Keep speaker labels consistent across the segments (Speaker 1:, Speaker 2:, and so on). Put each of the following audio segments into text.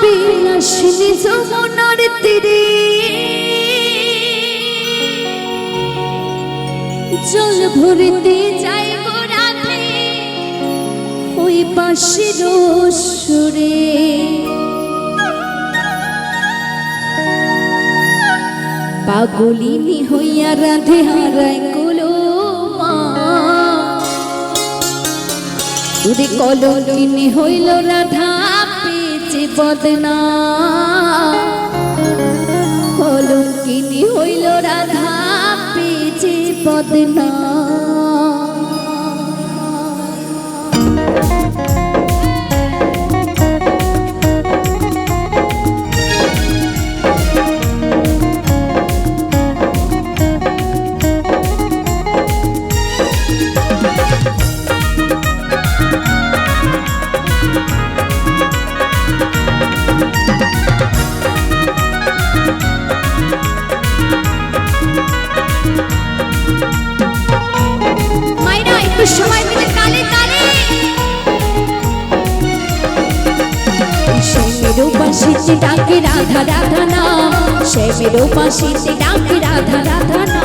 Speaker 1: বিলাসিনী যমুনার তীরে। জল ভরিতে যাইব রাধে ওই পাশের সুরে পাগলিনী হইয়া রাধে হারাই কুলো ওরে কলকিনী হইল রাধা পেয়েছে বদনা। কলঙ্কিনী হইল রাধা পেয়েছে বদনা। উপাসিতে ডাকে রাধা রাধা না। শ্যামের উপাসিতে ডাকে রাধা রাধা না।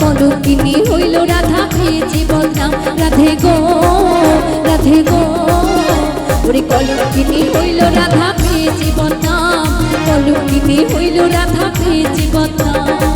Speaker 1: কলকিনী হইল রাধা পেয়েছে বলরাম রাধে গো রাধে গো। ওরে কলকিনি হইল রাধা পেয়েছে বলরাম কলকিনি হইল রাধা পেয়েছে বলরাম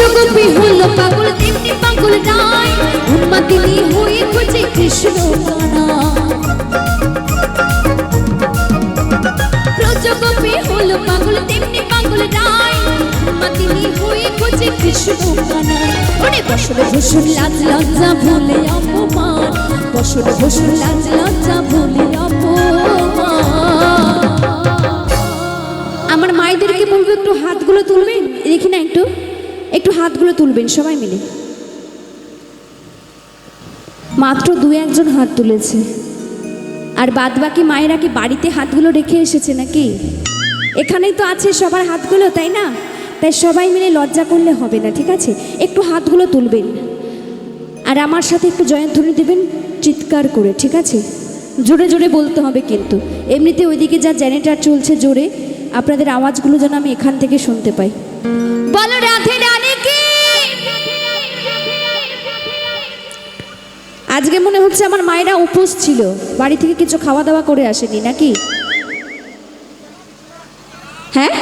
Speaker 1: প্রজগপি হলো পাগল, তেমনি পাগল নাই। উন্মাদিনী হয়ে খুঁজে কৃষ্ণ কানা প্রজগপি হলো পাগল, তেমনি পাগল নাই। উন্মাদিনী হয়ে খুঁজে কৃষ্ণ ওরে বসর ভূষণ লাজ লজ্জা ভুলে অপমান। বসর ভূষণ লাজ লজ্জা ভুলে অপমান। আমার মায়েদেরকে বলব একটু হাতগুলো তুলবেন? দেখি না একটু। একটু হাতগুলো তুলবেন, সবাই মিলে। মাত্র দু একজন হাত তুলেছে। আর বাদ বাকি মায়েরা কি বাড়িতে হাতগুলো রেখে এসেছে নাকি? এখানেই তো আছে সবার হাতগুলো, তাই না? তাই সবাই মিলে লজ্জা করলে হবে না, ঠিক আছে? একটু হাতগুলো তুলবেন। আর আমার সাথে একটু জয়ধ্বনি দেবেন, চিৎকার করে, ঠিক আছে? জোরে জোরে বলতে হবে কিন্তু। এমনিতে ওইদিকে যা জেনারেটার চলছে জোরে, আপনাদের আওয়াজগুলো যেন আমি এখান থেকে শুনতে পাই। বলো রাধে আজকে মনে হচ্ছে আমার মায়েরা উপোস ছিল। বাড়ি থেকে কিছু খাওয়া দাওয়া করে আসেনি, নাকি? হ্যাঁ?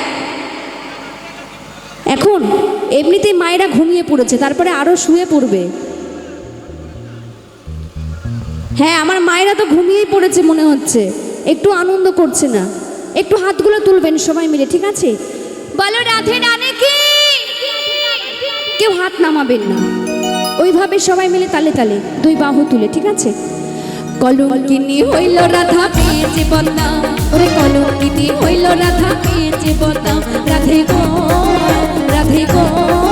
Speaker 1: এখন এমনিতেই মায়েরা ঘুমিয়ে পড়েছে, তারপরে আরও শুয়ে পড়বে। হ্যাঁ আমার মায়েরা তো ঘুমিয়েই পড়েছে মনে হচ্ছে। একটু আনন্দ করছে না। একটু হাতগুলো তুলবেন সবাই মিলে, ঠিক আছে? বলো, রাধে রানে কি? কেউ হাত নামাবেন না। ওইভাবে সবাই মিলে তালে তালে দুই বাহু তুলে, ঠিক আছে? কলঙ্কিনি হইল রাধা, পেয়েছে বদনাম ওরে কলঙ্কিনি হইল রাধা, পেয়েছে বদনাম রাধে গো রাধে গো।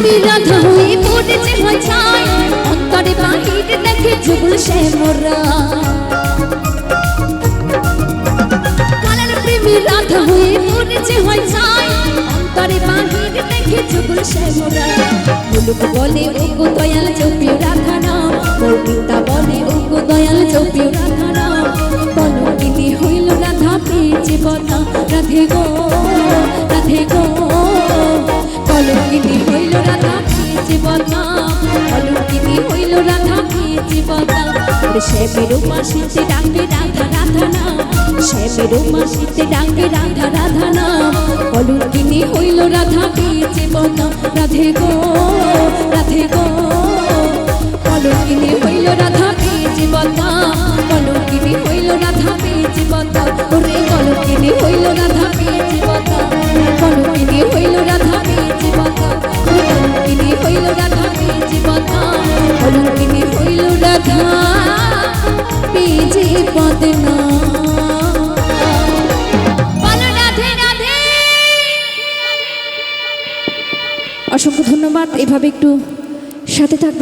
Speaker 1: প্রেমী রাধা পড়েছে ছাই অন্তরে বাহির দেখে যুগল সে মোরা প্রেমী রাধা হয়ে পড়েছে হয় ছাই অন্তরে বাহির দেখে যুগল সে মুলুক বলে ওগো দয়াল চৌপিও রাধা না মোর বলে ওগো দয়াল চৌপিও রাধা না কলকিনি হইল রাধা পেয়েছে বনা রাধে গো। সে মাসিতে ডাকে রাধা রাধা না সে মাসিতে ডাকে রাধা রাধা না কলকিনি হইল রাধা পেয়েছে বনা রাধে গো রাধে গো। কলকিনি হইল রাধা পেয়েছে বনা কলকিনি হইল রাধা পেয়েছে বনা ওরে কলকিনি হইল রাধা পেয়েছে বনা কলকিনি হইল রাধা পেয়েছে বনা কলকিনি হইল রাধা পেয়েছে বনা কলকিনি হইল রাধা। ধন্যবাদ। এভাবে একটু সাথে থাকবেন।